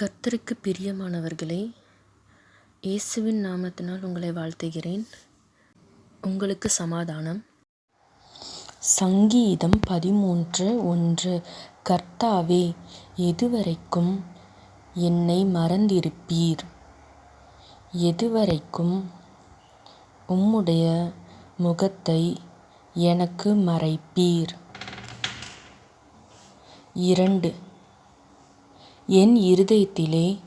கர்த்தருக்கு பிரியமானவர்களே இயேசுவின் நாமத்தினால் உங்களை வாழ்த்துகிறேன். உங்களுக்கு சமாதானம். சங்கீதம் பதிமூன்று ஒன்று கர்த்தாவே எதுவரைக்கும் என்னை மறந்திருப்பீர்? எதுவரைக்கும் உம்முடைய முகத்தை எனக்கு மறைப்பீர்? இரண்டு என் இருதயத்திலே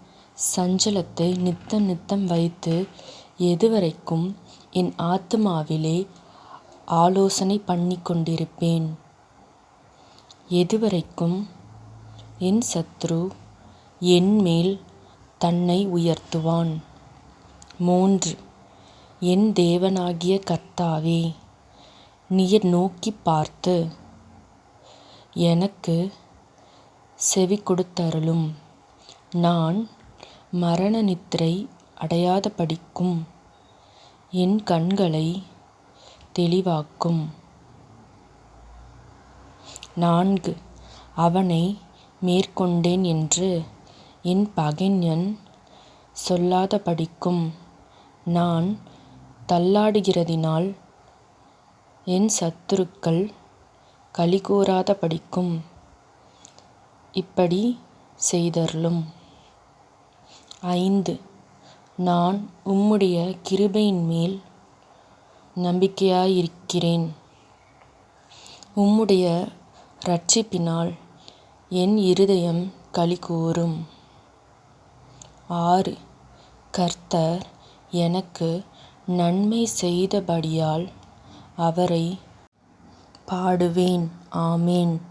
சஞ்சலத்தை நித்தம் நித்தம் வைத்து எதுவரைக்கும் என் ஆத்துமாவிலே ஆலோசனை பண்ணி கொண்டிருப்பேன். எதுவரைக்கும் என் சத்ரு என்மேல் தன்னை உயர்த்துவான். மூன்று என் தேவனாகிய கர்த்தாவே நீர் நோக்கிப் பார்த்து எனக்கு செவி கொடுத்தருளும். நான் மரண நித்திரை அடையாத படிக்கும். என் கண்களை தெளிவாக்கும். நான்கு அவனை மேற்கொண்டேன் என்று என் பகைஞன் சொல்லாத படிக்கும். நான் தள்ளாடுகிறதினால் என் சத்துருக்கள் களிகூராதபடிக்கும் இப்படி செய்தருளும். ஐந்து. நான் உம்முடைய கிருபையின் மேல் நம்பிக்கையாயிருக்கிறேன். உம்முடைய இரட்சிப்பினால் என் இருதயம் களிகூரும். ஆறு. கர்த்தர் எனக்கு நன்மை செய்தபடியால் அவரை பாடுவேன். ஆமேன்.